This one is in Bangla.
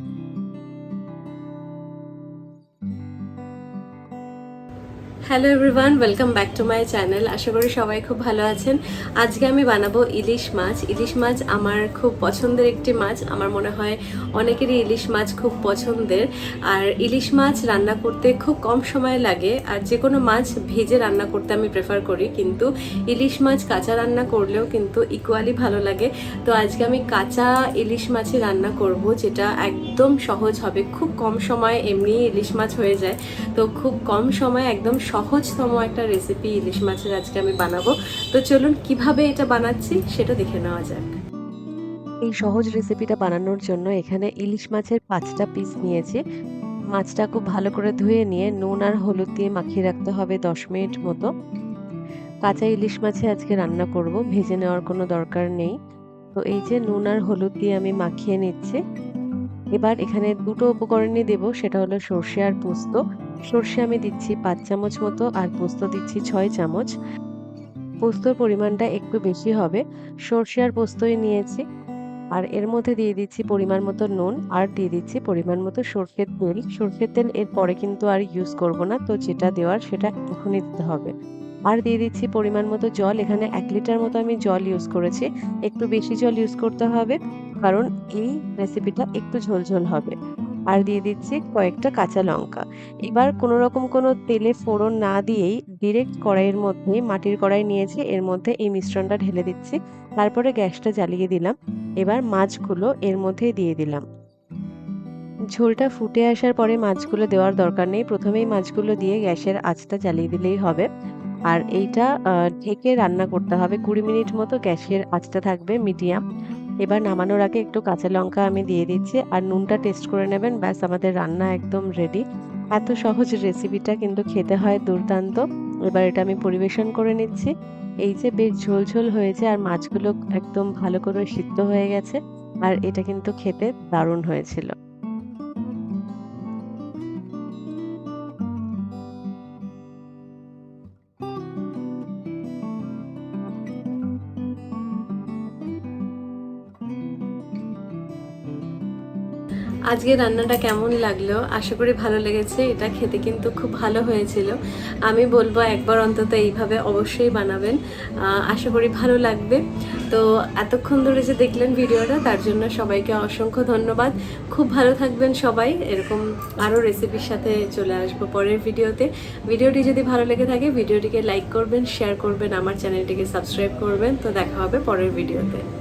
thank you hello everyone welcome back to my channel আশা করি সবাই খুব ভালো আছেন। আজকে আমি বানাবো ইলিশ মাছ। ইলিশ মাছ আমার খুব পছন্দের একটি মাছ। আমার মনে হয় অনেকেরই ইলিশ মাছ খুব পছন্দের। আর ইলিশ মাছ রান্না করতে খুব কম সময় লাগে। আর যে কোনো মাছ ভেজে রান্না করতে আমি প্রেফার করি। কিন্তু ইলিশ মাছ কাঁচা রান্না করলেও কিন্তু ইকুয়ালি ভালো লাগে। তো আজকে আমি কাঁচা ইলিশ মাছে রান্না করব, যেটা একদম সহজ হবে। খুব কম সময়ে এমনি ইলিশ মাছ হয়ে যায়। তো খুব কম সময়ে একদম সহজতম একটা রেসিপি ইলিশ মাছের আজকে আমি বানাবো। তো চলুন কীভাবে এটা বানাচ্ছি সেটা দেখে নেওয়া যাক। এই সহজ রেসিপিটা বানানোর জন্য এখানে ইলিশ মাছের পাঁচটা পিস নিয়েছি। মাছটা খুব ভালো করে ধুয়ে নিয়ে নুন আর হলুদ দিয়ে মাখিয়ে রাখতে হবে দশ মিনিট মতো। কাঁচা ইলিশ মাছে আজকে রান্না করব, ভেজে নেওয়ার কোনো দরকার নেই। তো এই যে নুন আর হলুদ দিয়ে আমি মাখিয়ে নিচ্ছি। এবার এখানে দুটো উপকরণই দেব, সেটা হলো সর্ষে আর পোস্ত। সর্ষে আমি দিচ্ছি পাঁচ চামচ মতো, আর পোস্ত দিচ্ছি ছয় চামচ। পোস্তর পরিমাণটা একটু বেশি হবে। সর্ষে আর পোস্তই নিয়েছি। আর এর মধ্যে দিয়ে দিচ্ছি পরিমাণ মতো নুন, আর দিয়ে দিচ্ছি পরিমাণ মতো সর্ষের তেল। সর্ষের তেল এর পরে কিন্তু আর ইউজ করব না, তো যেটা দেওয়ার সেটা এখনই দিতে হবে। আর দিয়ে দিচ্ছি পরিমাণ মতো জল, এখানে এক লিটার মতো আমি জল ইউজ করেছি। একটু বেশি জল ইউজ করতে হবে। কারণ এই রেসিপিটা একটু ঝোলঝোল হবে। আর দিয়ে দিচ্ছি কয়েকটা কাঁচা লঙ্কা। এবার কোনো রকম কোনো তেলে ফোড়ন না দিয়েই ডিরেক্ট কড়াইয়ের মধ্যে মাটির কড়াই নিয়েছি, এর মধ্যে এই মিশ্রণটা ঢেলে দিচ্ছি। তারপরে গ্যাসটা জ্বালিয়ে দিলাম। এবার মাছগুলো এর মধ্যে দিয়ে দিলাম। ঝোলটা ফুটে আসার পরে মাছগুলো দেওয়ার দরকার নেই। প্রথমেই মাছগুলো দিয়ে গ্যাসের আঁচটা জ্বালিয়ে দিলেই হবে। আর এইটা ঢেকে রান্না করতে হবে। কুড়ি মিনিট মতো গ্যাসের আঁচটা থাকবে মিডিয়াম। এবার নামানোর আগে একটু কাঁচা লঙ্কা আমি দিয়ে দিচ্ছি আর নুনটা টেস্ট করে নেবেন। ব্যাস, আমাদের রান্না একদম রেডি এত সহজ রেসিপিটা কিন্তু খেতে হয় দুর্দান্ত। এবার এটা আমি পরিবেশন করে নিচ্ছি। এই যে বেশ ঝোল ঝোল হয়েছে আর মাছগুলো একদম ভালো করে সিদ্ধ হয়ে গেছে। আর এটা কিন্তু খেতে দারুণ হয়েছিল। আজকে রান্নাটা কেমন লাগল? আশা করি ভালো লেগেছে। এটা খেতে কিন্তু খুব ভালো হয়েছিল। আমি বলব একবার অন্তত এইভাবে অবশ্যই বানাবেন। আশা করি ভালো লাগবে। তো এতক্ষণ ধরে যে দেখলেন ভিডিওটা, তার জন্য সবাইকে অসংখ্য ধন্যবাদ। খুব ভালো থাকবেন সবাই। এরকম আরও রেসিপির সাথে চলে আসব পরের ভিডিওতে। ভিডিওটি যদি ভালো লেগে থাকে, ভিডিওটিকে লাইক করবেন শেয়ার করবেন, আমার চ্যানেলটিকে সাবস্ক্রাইব করবেন। তো দেখা হবে পরের ভিডিওতে।